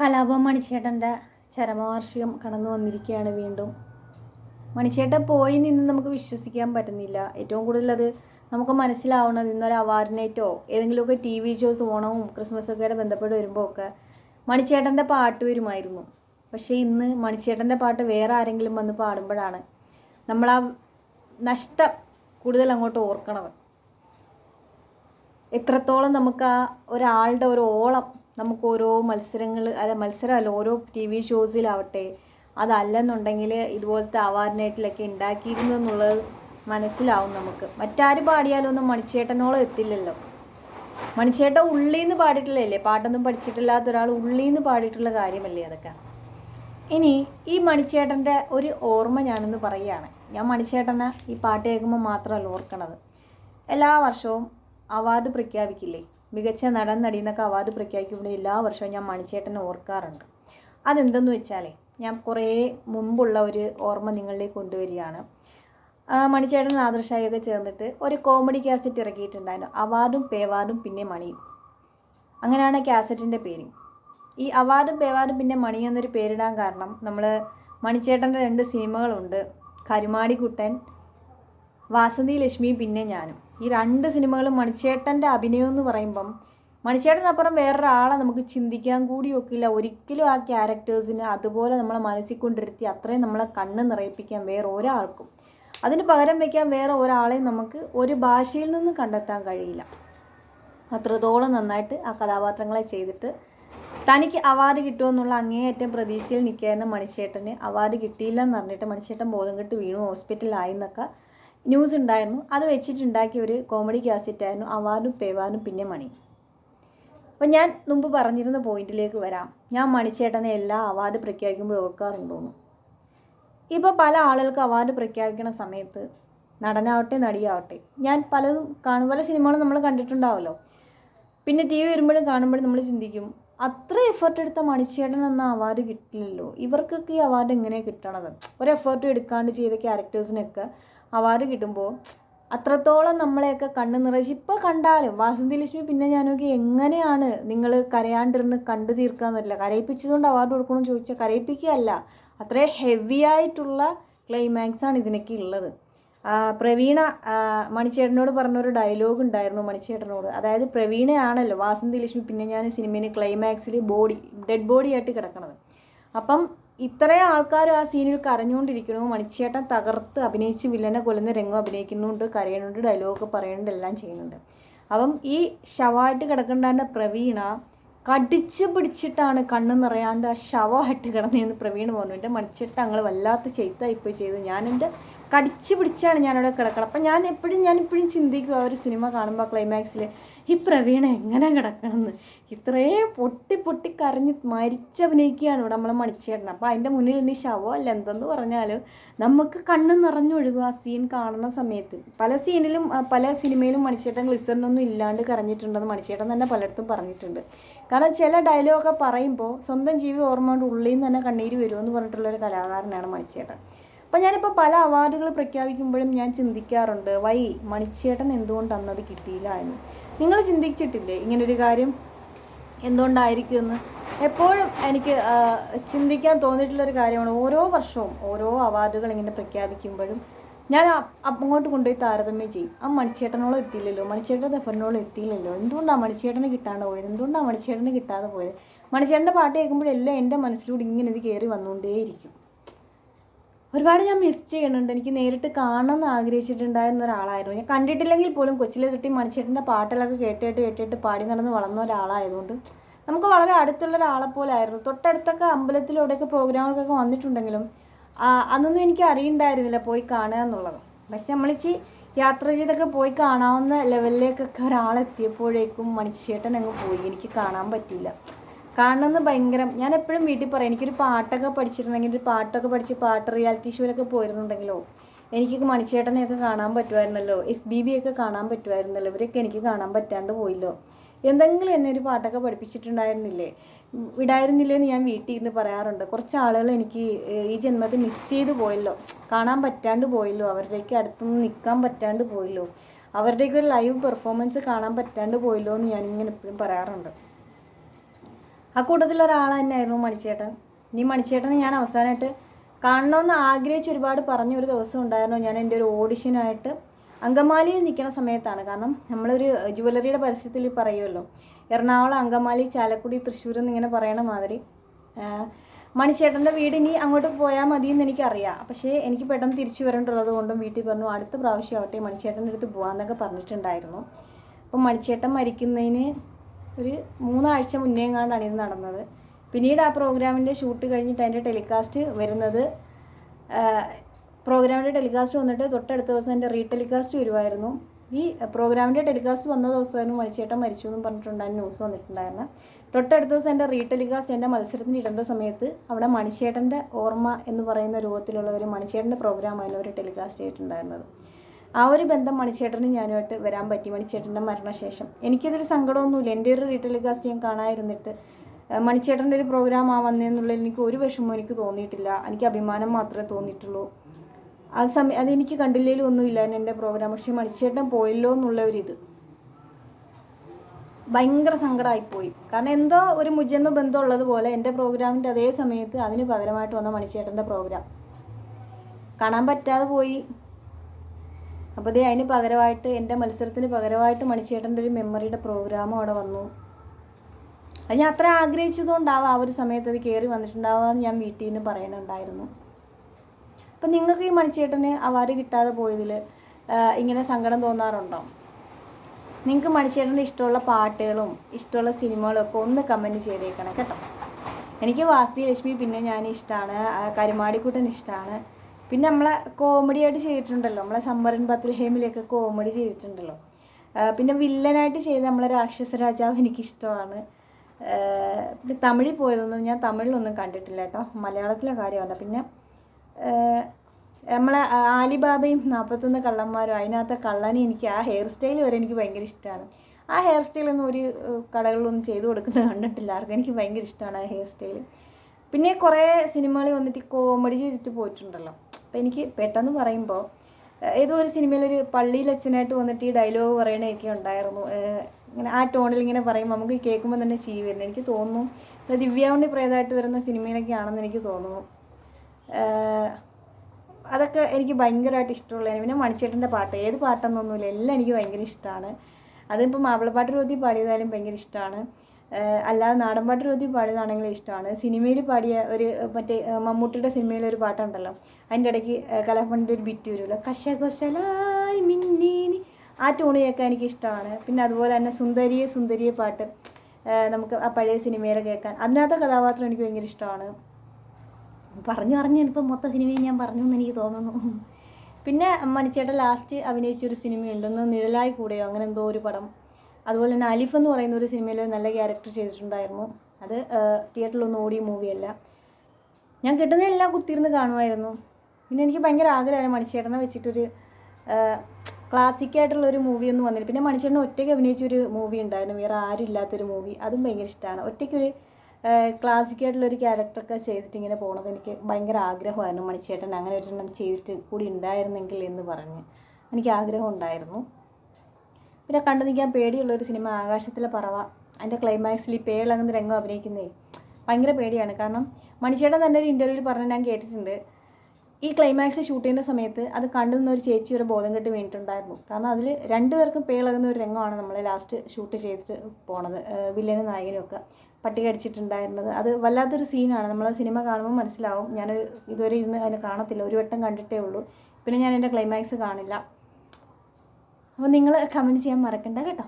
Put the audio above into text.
കലാപം മണിച്ചേട്ടന്റെ ചരമവാർഷികം കടന്നു വന്നിരിക്കുകയാണ് വീണ്ടും. മണിച്ചേട്ടൻ പോയി നിന്ന് നമുക്ക് വിശ്വസിക്കാൻ പറ്റുന്നില്ല. ഏറ്റവും കൂടുതൽ അത് നമുക്ക് മനസ്സിലാവുന്നത് ഇന്നൊരു അവാർഡ് നൈറ്റോ ഏതെങ്കിലുമൊക്കെ ടി വി ഷോസ് ഓണവും ക്രിസ്മസൊക്കെ ബന്ധപ്പെട്ട് വരുമ്പോൾ ഒക്കെ മണിച്ചേട്ടന്റെ പാട്ട് വരുമായിരുന്നു. പക്ഷേ ഇന്ന് മണിച്ചേട്ടന്റെ പാട്ട് വേറെ ആരെങ്കിലും വന്ന് പാടുമ്പോഴാണ് നമ്മൾ ആ നഷ്ടം കൂടുതൽ അങ്ങോട്ട് ഓർക്കണത്. എത്രത്തോളം നമുക്ക് ആ ഒരാളുടെ ഒരു ഓളം നമുക്ക് ഓരോ മത്സരങ്ങൾ അല്ല മത്സരമല്ല ഓരോ ടി വി ഷോസിലാവട്ടെ അതല്ലെന്നുണ്ടെങ്കിൽ ഇതുപോലത്തെ അവാർഡ് നൈറ്റിലൊക്കെ ഉണ്ടാക്കിയിരുന്നു എന്നുള്ളത് മനസ്സിലാവും നമുക്ക്. മറ്റാര് പാടിയാലും ഒന്നും മണിച്ചേട്ടനോളം എത്തില്ലല്ലോ. മണിച്ചേട്ടൻ ഉള്ളിൽ നിന്ന് പാടിയിട്ടുള്ളതല്ലേ? പാട്ടൊന്നും പഠിച്ചിട്ടില്ലാത്ത ഒരാൾ ഉള്ളിൽ നിന്ന് പാടിയിട്ടുള്ള കാര്യമല്ലേ അതൊക്കെ? ഇനി ഈ മണിച്ചേട്ടന്റെ ഒരു ഓർമ്മ ഞാനൊന്ന് പറയുകയാണ്. ഞാൻ മണിച്ചേട്ടനെ ഈ പാട്ട് കേൾക്കുമ്പോൾ മാത്രമല്ല ഓർക്കണത്. എല്ലാ വർഷവും അവാർഡ് പ്രഖ്യാപിക്കില്ലേ? മികച്ച നടൻ നടി എന്നൊക്കെ അവാർഡ് പ്രഖ്യാപിക്കുമ്പോൾ എല്ലാ വർഷവും ഞാൻ മണിച്ചേട്ടനെ ഓർക്കാറുണ്ട്. അതെന്തെന്ന് വെച്ചാലേ ഞാൻ കുറേ മുമ്പുള്ള ഒരു ഓർമ്മ നിങ്ങളിലേക്ക് കൊണ്ടുവരികയാണ്. മണിച്ചേട്ടൻ ആദർശായൊക്കെ ചേർന്നിട്ട് ഒരു കോമഡി കാസറ്റ് ഇറക്കിയിട്ടുണ്ടായിരുന്നു. അവാർഡും പേവാർഡും പിന്നെ മണിയും അങ്ങനെയാണ് കാസറ്റിന്റെ പേര്. ഈ അവാർഡും പേവാർഡും പിന്നെ മണി എന്നൊരു പേരിടാൻ കാരണം നമ്മൾ മണിച്ചേട്ടന്റെ രണ്ട് സിനിമകളുണ്ട് കരുമാടിക്കുട്ടൻ വാസന്തി ലക്ഷ്മി പിന്നെ ഞാനും. ഈ രണ്ട് സിനിമകളും മണിച്ചേട്ടന്റെ അഭിനയം എന്ന് പറയുമ്പം മണിച്ചേട്ടനപ്പുറം വേറൊരാളെ നമുക്ക് ചിന്തിക്കാൻ കൂടി ഒക്കില്ല. ഒരിക്കലും ആ ക്യാരക്ടേഴ്സിന് അതുപോലെ നമ്മളെ മനസ്സിൽ കൊണ്ടിരുത്തി അത്രയും നമ്മളെ കണ്ണ് നിറയിപ്പിക്കാൻ വേറെ ഒരാൾക്കും. അതിന് പകരം വയ്ക്കാൻ വേറെ ഒരാളെയും നമുക്ക് ഒരു ഭാഷയിൽ നിന്ന് കണ്ടെത്താൻ കഴിയില്ല. അത്രത്തോളം നന്നായിട്ട് ആ കഥാപാത്രങ്ങളെ ചെയ്തിട്ട് തനിക്ക് അവാർഡ് കിട്ടുമെന്നുള്ള അങ്ങേയറ്റം പ്രതീക്ഷയിൽ നിൽക്കായിരുന്നു മണിച്ചേട്ടന്. അവാർഡ് കിട്ടിയില്ല എന്ന് പറഞ്ഞിട്ട് മണിച്ചേട്ടൻ ബോധം കെട്ട് വീണു. ഹോസ്പിറ്റലിലായി എന്നൊക്കെ ന്യൂസ് ഉണ്ടായിരുന്നു. അത് വെച്ചിട്ടുണ്ടാക്കിയ ഒരു കോമഡി കാസറ്റായിരുന്നു അവാർഡും പേവാനും പിന്നെ മണി. അപ്പം ഞാൻ മുമ്പ് പറഞ്ഞിരുന്ന പോയിന്റിലേക്ക് വരാം. ഞാൻ മണിച്ചേട്ടനെ എല്ലാ അവാർഡ് പ്രഖ്യാപിക്കുമ്പോൾ ഓർക്കാറുണ്ടോന്നു ഇപ്പോൾ പല ആളുകൾക്ക് അവാർഡ് പ്രഖ്യാപിക്കുന്ന സമയത്ത് നടനാവട്ടെ നടിയാവട്ടെ ഞാൻ പലതും കാണും. പല സിനിമകളും നമ്മൾ കണ്ടിട്ടുണ്ടാവുമല്ലോ പിന്നെ ടി വി വരുമ്പോഴും കാണുമ്പോഴും നമ്മൾ ചിന്തിക്കും അത്ര എഫേർട്ട് എടുത്ത മണിച്ചേട്ടൻ എന്ന അവാർഡ് കിട്ടില്ലല്ലോ. ഇവർക്കൊക്കെ ഈ അവാർഡ് എങ്ങനെയാണ് കിട്ടണത്? ഒരു എഫേർട്ട് എടുക്കാണ്ട് ചെയ്ത ക്യാരക്ടേഴ്സിനൊക്കെ അവാർഡ് കിട്ടുമ്പോൾ അത്രത്തോളം നമ്മളെയൊക്കെ കണ്ണു നിറച്ച് ഇപ്പോൾ കണ്ടാലും വാസന്തി ലക്ഷ്മി പിന്നെ ഞാനൊക്കെ എങ്ങനെയാണ് നിങ്ങൾ കരയാണ്ടിരുന്ന് കണ്ടു തീർക്കാന്നല്ല കരയിപ്പിച്ചതുകൊണ്ട് അവാർഡ് കൊടുക്കണമെന്ന് ചോദിച്ചാൽ കരയിപ്പിക്കുകയല്ല. അത്രയും ഹെവി ആയിട്ടുള്ള ക്ലൈമാക്സ് ആണ് ഇതിനൊക്കെ ഉള്ളത്. പ്രവീണ മണിച്ചേട്ടനോട് പറഞ്ഞൊരു ഡയലോഗ് ഉണ്ടായിരുന്നു മണിച്ചേട്ടനോട്. അതായത് പ്രവീണയാണല്ലോ വാസന്തി ലക്ഷ്മി പിന്നെ ഞാൻ സിനിമയിൽ ക്ലൈമാക്സിൽ ബോഡി ഡെഡ് ബോഡി ആയിട്ട് കിടക്കണത്. അപ്പം ഇത്രയും ആൾക്കാർ ആ സീനിൽ കരഞ്ഞുകൊണ്ടിരിക്കണു മണിച്ചേട്ടൻ തകർത്ത് അഭിനയിച്ച് വില്ലനെ കൊല്ലുന്ന രംഗം അഭിനയിക്കുന്നുണ്ട് കരയുന്നുണ്ട് ഡയലോഗ് പറയുന്നുണ്ട് എല്ലാം ചെയ്യുന്നുണ്ട്. അപ്പം ഈ ശവമായിട്ട് കിടക്കേണ്ടതിന്റെ പ്രവീണ കടിച്ച് പിടിച്ചിട്ടാണ് കണ്ണ് നിറയാണ്ട് ആ ശവമായിട്ട് കിടന്നതെന്ന് പ്രവീൺ പറഞ്ഞു. എന്റെ മണിച്ചിട്ട് അങ്ങൾ വല്ലാത്ത ചെയ്തായിപ്പോയി ചെയ്തു ഞാൻ കടിച്ച് പിടിച്ചാണ് ഞാനവിടെ കിടക്കണം അപ്പം ഞാൻ എപ്പോഴും ഞാൻ ഇപ്പോഴും ചിന്തിക്കുക ഒരു സിനിമ കാണുമ്പോൾ ക്ലൈമാക്സിൽ ഈ പ്രവീണ എങ്ങനെ കിടക്കണമെന്ന് ഇത്രയും പൊട്ടി പൊട്ടി കരഞ്ഞ് മരിച്ചഭിനയിക്കുകയാണ് ഇവിടെ നമ്മളെ മണിച്ചേട്ടൻ. അപ്പോൾ അതിന്റെ മുന്നിൽ ഇനി ശവമല്ല എന്തെന്ന് പറഞ്ഞാലും നമുക്ക് കണ്ണ് നിറഞ്ഞൊഴുകും ആ സീൻ കാണുന്ന സമയത്ത്. പല സീനിലും പല സിനിമയിലും മണിച്ചേട്ടൻ ഗ്ലിസറിനൊന്നും ഇല്ലാണ്ട് കരഞ്ഞിട്ടുണ്ടെന്ന് മണിച്ചേട്ടൻ തന്നെ പലയിടത്തും പറഞ്ഞിട്ടുണ്ട്. കാരണം ചില ഡയലോഗൊക്കെ പറയുമ്പോൾ സ്വന്തം ജീവിതം ഓർമ്മ കൊണ്ട് ഉള്ളിൽ നിന്ന് തന്നെ കണ്ണീര് വരുമെന്ന് പറഞ്ഞിട്ടുള്ള ഒരു കലാകാരനാണ് മണിച്ചേട്ടൻ. അപ്പം ഞാനിപ്പോൾ പല അവാർഡുകൾ പ്രഖ്യാപിക്കുമ്പോഴും ഞാൻ ചിന്തിക്കാറുണ്ട് വൈ മണിച്ചേട്ടൻ എന്തുകൊണ്ട് അന്നത് കിട്ടിയില്ല എന്ന്. നിങ്ങൾ ചിന്തിച്ചിട്ടില്ലേ ഇങ്ങനൊരു കാര്യം? എന്തുകൊണ്ടായിരിക്കുമെന്ന്? എപ്പോഴും എനിക്ക് ചിന്തിക്കാൻ തോന്നിയിട്ടുള്ളൊരു കാര്യമാണ് ഓരോ വർഷവും ഓരോ അവാർഡുകൾ ഇങ്ങനെ പ്രഖ്യാപിക്കുമ്പോഴും ഞാൻ അങ്ങോട്ട് കൊണ്ടുപോയി താരതമ്യം ചെയ്യും. ആ മണിച്ചേട്ടനോളം എത്തിയില്ലല്ലോ മണിച്ചേട്ടൻ ദഫറിനോളം എത്തിയില്ലല്ലോ എന്തുകൊണ്ടാണ് മണിച്ചേട്ടന് കിട്ടാണ്ട് പോയത്? എന്തുകൊണ്ടാണ് മണിച്ചേട്ടന് കിട്ടാതെ പോയത്? മണിച്ചേട്ടന്റെ പാട്ട് കേൾക്കുമ്പോഴെല്ലാം എന്റെ മനസ്സിലൂടെ ഇങ്ങനെ ഇത് കയറി വന്നുകൊണ്ടേയിരിക്കും. ഒരുപാട് ഞാൻ മിസ് ചെയ്യുന്നുണ്ട്. എനിക്ക് നേരിട്ട് കാണണം എന്ന് ആഗ്രഹിച്ചിട്ടുണ്ടായിരുന്ന ഒരാളായിരുന്നു. ഞാൻ കണ്ടിട്ടില്ലെങ്കിൽ പോലും കൊച്ചിലെ തൊട്ടി മണിച്ചേട്ടന്റെ പാട്ടുകളൊക്കെ കേട്ടിട്ട് കേട്ട് കേട്ടിട്ട് പാടി നടന്ന് വളർന്ന ഒരാളായതുകൊണ്ട് നമുക്ക് വളരെ അടുത്തുള്ള ഒരാളെ പോലെ ആയിരുന്നു. തൊട്ടടുത്തൊക്കെ അമ്പലത്തിലൂടെയൊക്കെ പ്രോഗ്രാമുകളൊക്കെ വന്നിട്ടുണ്ടെങ്കിലും അതൊന്നും എനിക്ക് അറിയണ്ടായിരുന്നില്ല പോയി കാണുക എന്നുള്ളത്. പക്ഷെ നമ്മളിച്ച് യാത്ര ചെയ്തൊക്കെ പോയി കാണാവുന്ന ലെവലിലേക്കൊക്കെ ഒരാളെത്തിയപ്പോഴേക്കും മണിച്ചേട്ടൻ അങ്ങ് പോയി. എനിക്ക് കാണാൻ പറ്റിയില്ല. കാണണമെന്ന് ഭയങ്കരം ഞാൻ എപ്പോഴും വീട്ടിൽ പറയും എനിക്കൊരു പാട്ടൊക്കെ പഠിച്ചിട്ടുണ്ടെങ്കിൽ ഒരു പാട്ടൊക്കെ പഠിച്ച് പാട്ട് റിയാലിറ്റി ഷോയിലൊക്കെ പോയിരുന്നുണ്ടെങ്കിലോ? എനിക്കൊക്കെ മണിച്ചേട്ടനെയൊക്കെ കാണാൻ പറ്റുമായിരുന്നല്ലോ? എസ് ബി ബി ഒക്കെ കാണാൻ പറ്റുമായിരുന്നല്ലോ? ഇവരൊക്കെ എനിക്ക് കാണാൻ പറ്റാണ്ട് പോയില്ലോ? എന്തെങ്കിലും എന്നെ ഒരു പാട്ടൊക്കെ പഠിപ്പിച്ചിട്ടുണ്ടായിരുന്നില്ലേ? വിടായിരുന്നില്ലേ വിടായിരുന്നില്ലേന്ന് ഞാൻ വീട്ടിൽ ഇരുന്ന് പറയാറുണ്ട്. കുറച്ച് ആളുകൾ എനിക്ക് ഈ ജന്മത്തിൽ മിസ് ചെയ്ത് പോയല്ലോ. കാണാൻ പറ്റാണ്ട് പോയല്ലോ. അവരുടെയൊക്കെ അടുത്തുനിന്ന് നിൽക്കാൻ പറ്റാണ്ട് പോയല്ലോ. അവരുടെയൊക്കെ ഒരു ലൈവ് പെർഫോമൻസ് കാണാൻ പറ്റാണ്ട് പോയല്ലോ എന്ന് ഞാനിങ്ങനെ എപ്പോഴും പറയാറുണ്ട്. ആ കൂട്ടത്തിൽ ഒരാൾ തന്നെയായിരുന്നു മണിച്ചേട്ടൻ. ഇനി മണിച്ചേട്ടനെ ഞാൻ അവസാനമായിട്ട് കാണണമെന്ന് ആഗ്രഹിച്ച് ഒരുപാട് പറഞ്ഞ ഒരു ദിവസം ഉണ്ടായിരുന്നു. ഞാൻ എന്റെ ഒരു ഓഡിഷനായിട്ട് അങ്കമാലിയിൽ നിൽക്കുന്ന സമയത്താണ്. കാരണം നമ്മളൊരു ജുവലറിയുടെ പരസ്യത്തിൽ പറയുമല്ലോ എറണാകുളം അങ്കമാലി ചാലക്കുടി തൃശ്ശൂർ എന്നിങ്ങനെ പറയണ മാതിരി. മണിച്ചേട്ടന്റെ വീട് ഇനി അങ്ങോട്ട് പോയാൽ മതി എന്ന് എനിക്കറിയാം. പക്ഷേ എനിക്ക് പെട്ടെന്ന് തിരിച്ചു വരേണ്ടുള്ളത് കൊണ്ടും വീട്ടിൽ പറഞ്ഞു അടുത്ത പ്രാവശ്യം ആവട്ടെ മണിച്ചേട്ടന്റെ അടുത്ത് പോകാമെന്നൊക്കെ പറഞ്ഞിട്ടുണ്ടായിരുന്നു. അപ്പം മണിച്ചേട്ടൻ മരിക്കുന്നതിന് ഒരു മൂന്നാഴ്ച മുന്നേങ്ങാണ്ടാണ് ഇത് നടന്നത്. പിന്നീട് ആ പ്രോഗ്രാമിന്റെ ഷൂട്ട് കഴിഞ്ഞിട്ട് അതിന്റെ ടെലികാസ്റ്റ് വരുന്നത് പ്രോഗ്രാമിന്റെ ടെലികാസ്റ്റ് വന്നിട്ട് തൊട്ടടുത്ത ദിവസം എന്റെ റീ ടെലികാസ്റ്റ് വരുമായിരുന്നു ഈ പ്രോഗ്രാമിന്റെ ടെലികാസ്റ്റ് വന്ന ദിവസമായിരുന്നു മണിച്ചേട്ടൻ മരിച്ചു എന്നും പറഞ്ഞിട്ടുണ്ടായിരുന്നു ന്യൂസ് വന്നിട്ടുണ്ടായിരുന്നു. തൊട്ടടുത്ത ദിവസം എന്റെ റീ ടെലികാസ്റ്റ് എന്റെ മത്സരത്തിന് ഇടേണ്ട സമയത്ത് അവിടെ മണിച്ചേട്ടന്റെ ഓർമ്മ എന്ന് പറയുന്ന രൂപത്തിലുള്ള ഒരു മണിച്ചേട്ടന്റെ പ്രോഗ്രാമായിരുന്നു അവർ ടെലികാസ്റ്റ് ചെയ്തിട്ടുണ്ടായിരുന്നത്. ആ ഒരു ബന്ധം മണിച്ചേട്ടന് ഞാനുമായിട്ട് വരാൻ പറ്റി മണിച്ചേട്ടന്റെ മരണശേഷം. എനിക്കതിൽ സങ്കടമൊന്നുമില്ല. എന്റെ ഒരു റീ കാസ്റ്റ് ഞാൻ കാണാതിരുന്നിട്ട് മണിച്ചേട്ടന്റെ ഒരു പ്രോഗ്രാം ആ വന്നതെന്നുള്ളതിൽ എനിക്ക് ഒരു വിഷമവും എനിക്ക് തോന്നിയിട്ടില്ല. എനിക്ക് അഭിമാനം മാത്രമേ തോന്നിയിട്ടുള്ളൂ. ആ സമയം അതെനിക്ക് കണ്ടില്ലേലും ഒന്നുമില്ല എന്റെ പ്രോഗ്രാം പക്ഷേ മണിച്ചേട്ടൻ പോയല്ലോ എന്നുള്ള ഒരിത് ഭയങ്കര സങ്കടമായിപ്പോയി. കാരണം എന്തോ ഒരു മുജന്മ ബന്ധം ഉള്ളതുപോലെ എന്റെ പ്രോഗ്രാമിന്റെ അതേ സമയത്ത് അതിന് പകരമായിട്ട് വന്ന മണിച്ചേട്ടന്റെ പ്രോഗ്രാം കാണാൻ പറ്റാതെ പോയി. അപ്പോൾ അതിന് പകരമായിട്ട് എന്റെ മത്സരത്തിന് പകരമായിട്ട് മണിച്ചേട്ടന്റെ ഒരു മെമ്മറിയുടെ പ്രോഗ്രാം അവിടെ വന്നു. അത് ഞാൻ അത്ര ആഗ്രഹിച്ചതുകൊണ്ടാവാം ആ ഒരു സമയത്ത് അത് കയറി വന്നിട്ടുണ്ടാവാമെന്ന് ഞാൻ വീട്ടിൽ നിന്ന് പറയണുണ്ടായിരുന്നു. അപ്പം നിങ്ങൾക്ക് ഈ മണിച്ചേട്ടന് അവാർഡ് കിട്ടാതെ പോയതിൽ ഇങ്ങനെ സങ്കടം തോന്നാറുണ്ടോ? നിങ്ങൾക്ക് മണിച്ചേട്ടന്റെ ഇഷ്ടമുള്ള പാട്ടുകളും ഇഷ്ടമുള്ള സിനിമകളും ഒക്കെ ഒന്ന് കമന്റ് ചെയ്തേക്കണം കേട്ടോ. എനിക്ക് വാസ്തി ലക്ഷ്മി പിന്നെ ഞാൻ ഇഷ്ടമാണ് കരുമാടിക്കുട്ടൻ ഇഷ്ടമാണ് പിന്നെ നമ്മളെ കോമഡി ആയിട്ട് ചെയ്തിട്ടുണ്ടല്ലോ. നമ്മളെ സമ്മറിൻ പത്തിൽ ഹേമിലൊക്കെ കോമഡി ചെയ്തിട്ടുണ്ടല്ലോ പിന്നെ വില്ലനായിട്ട് ചെയ്ത നമ്മളെ രാക്ഷസ രാജാവ് എനിക്കിഷ്ടമാണ്. പിന്നെ തമിഴിൽ പോയതൊന്നും ഞാൻ തമിഴിലൊന്നും കണ്ടിട്ടില്ല കേട്ടോ. മലയാളത്തിലെ കാര്യമല്ല പിന്നെ നമ്മളെ ആലിബാബയും നാൽപ്പത്തൊന്ന് കള്ളന്മാരും അതിനകത്തെ കള്ളനെ എനിക്ക് ആ ഹെയർ സ്റ്റൈൽ വരെ എനിക്ക് ഭയങ്കര ഇഷ്ടമാണ്. ആ ഹെയർ സ്റ്റൈലൊന്നും ഒരു കടകളിലൊന്നും ചെയ്തു കൊടുക്കുന്നത് കണ്ടിട്ടില്ല. ആർക്കും എനിക്ക് ഭയങ്കര ഇഷ്ടമാണ് ആ ഹെയർ സ്റ്റൈൽ പിന്നെ കുറേ സിനിമകളിൽ വന്നിട്ട് കോമഡി ചെയ്തിട്ട് പോയിട്ടുണ്ടല്ലോ. അപ്പം എനിക്ക് പെട്ടെന്ന് പറയുമ്പോൾ ഏതോ ഒരു സിനിമയിൽ ഒരു പള്ളിയിൽ അച്ഛനായിട്ട് വന്നിട്ട് ഈ ഡയലോഗ് പറയണതൊക്കെ ഉണ്ടായിരുന്നു. ഇങ്ങനെ ആ ടോണിൽ ഇങ്ങനെ പറയുമ്പോൾ നമുക്ക് കേൾക്കുമ്പോൾ തന്നെ ചീ വരുന്നത് എനിക്ക് തോന്നുന്നു ഇത് ദിവ്യാവുണ്ണി പ്രേതമായിട്ട് വരുന്ന സിനിമയിലൊക്കെ ആണെന്ന് എനിക്ക് തോന്നുന്നു. അതൊക്കെ എനിക്ക് ഭയങ്കരമായിട്ട് ഇഷ്ടമുള്ള പിന്നെ മണിച്ചേട്ടന്റെ പാട്ട് ഏത് പാട്ടെന്നൊന്നുമില്ല എല്ലാം എനിക്ക് ഭയങ്കര ഇഷ്ടമാണ് അതിപ്പോൾ മാപ്പിളപ്പാട്ട് രൂപത്തിൽ പാടിയതായാലും ഭയങ്കര ഇഷ്ടമാണ് ഏഹ് നാടൻ പാട്ട് രൂപത്തിൽ പാടിയതാണെങ്കിലും ഇഷ്ടമാണ്. സിനിമയിൽ പാടിയ ഒരു മറ്റേ മമ്മൂട്ടിയുടെ സിനിമയിൽ ഒരു പാട്ടുണ്ടല്ലോ. അതിന്റെ ഇടയ്ക്ക് കലാഭവന്റെ ഒരു ബിറ്റ് വരുമല്ലോ. കശകശലായി മിന്നീനി. ആ ട്യൂണ് കേൾക്കാൻ എനിക്ക് ഇഷ്ടമാണ്. പിന്നെ അതുപോലെ തന്നെ സുന്ദരിയെ സുന്ദരിയെ പാട്ട് നമുക്ക് ആ പഴയ സിനിമയിൽ കേൾക്കാൻ. അതിനകത്തെ കഥാപാത്രം എനിക്ക് ഭയങ്കര ഇഷ്ടമാണ്. പറഞ്ഞു പറഞ്ഞു ഇപ്പം മൊത്ത സിനിമയും ഞാൻ പറഞ്ഞു എന്ന് എനിക്ക് തോന്നുന്നു. പിന്നെ മണിച്ചേട്ടൻ ലാസ്റ്റ് അഭിനയിച്ചൊരു സിനിമയുണ്ടെന്ന് നിഴലായി കൂടെയോ? അങ്ങനെ എന്തോ ഒരു പടം. അതുപോലെ തന്നെ അലിഫ് എന്ന് പറയുന്ന ഒരു സിനിമയിൽ നല്ല ക്യാരക്ടർ ചെയ്തിട്ടുണ്ടായിരുന്നു. അത് തിയേറ്ററിലൊന്നും ഓടിയ മൂവിയല്ല ഞാൻ കിട്ടുന്നതെല്ലാം കുത്തിയിരുന്ന് കാണുമായിരുന്നു. പിന്നെ എനിക്ക് ഭയങ്കര ആഗ്രഹമാണ് മണിച്ചേട്ടനെ വെച്ചിട്ടൊരു ക്ലാസിക്കായിട്ടുള്ള ഒരു മൂവി ഒന്നും വന്നില്ല. പിന്നെ മണിച്ചേട്ടൻ ഒറ്റയ്ക്ക് അഭിനയിച്ചൊരു മൂവി ഉണ്ടായിരുന്നു. വേറെ ആരും ഇല്ലാത്തൊരു മൂവി അതും ഭയങ്കര ഇഷ്ടമാണ് ഒറ്റയ്ക്കൊരു ക്ലാസിക്കായിട്ടുള്ളൊരു ക്യാരക്ടറൊക്കെ ചെയ്തിട്ട് ഇങ്ങനെ പോകണത് എനിക്ക് ഭയങ്കര ആഗ്രഹമായിരുന്നു. മണിച്ചേട്ടൻ അങ്ങനെ ഒരെണ്ണം ചെയ്തിട്ട് കൂടി ഉണ്ടായിരുന്നെങ്കിൽ എന്ന് പറഞ്ഞ് എനിക്ക് ആഗ്രഹം ഉണ്ടായിരുന്നു. പിന്നെ കണ്ടു നിൽക്കാൻ പേടിയുള്ള ഒരു സിനിമ ആകാശത്തിലെ പറവ. അതിന്റെ ക്ലൈമാക്സിൽ ഈ പേളകുന്ന രംഗം അഭിനയിക്കുന്നേ. ഭയങ്കര പേടിയാണ്. കാരണം മണിച്ചേട്ടൻ തന്നെ ഒരു ഇന്റർവ്യൂവിൽ പറഞ്ഞ് ഞാൻ കേട്ടിട്ടുണ്ട്. ഈ ക്ലൈമാക്സ് ഷൂട്ട് ചെയ്യുന്ന സമയത്ത് അത് കണ്ടു നിന്ന ഒരു ചേച്ചി ഒരു ബോധം കെട്ട് വീണിട്ടുണ്ടായിരുന്നു. കാരണം അതിൽ രണ്ടുപേർക്കും പേളകുന്ന ഒരു രംഗമാണ് നമ്മൾ ലാസ്റ്റ് ഷൂട്ട് ചെയ്തിട്ട് പോണത്. വില്ലനും നായകനും ഒക്കെ പട്ടി കടിച്ചിട്ടുണ്ടായിരുന്നത് അത് വല്ലാത്തൊരു സീനാണ് നമ്മൾ സിനിമ കാണുമ്പോൾ മനസ്സിലാവും. ഞാൻ ഇതുവരെ ഇരുന്ന് അതിനെ കാണത്തില്ല. ഒരു വട്ടം കണ്ടിട്ടേ ഉള്ളൂ. പിന്നെ ഞാൻ എന്റെ ക്ലൈമാക്സ് കാണില്ല. അപ്പോൾ നിങ്ങൾ കമന്റ് ചെയ്യാൻ മറക്കണ്ട കേട്ടോ.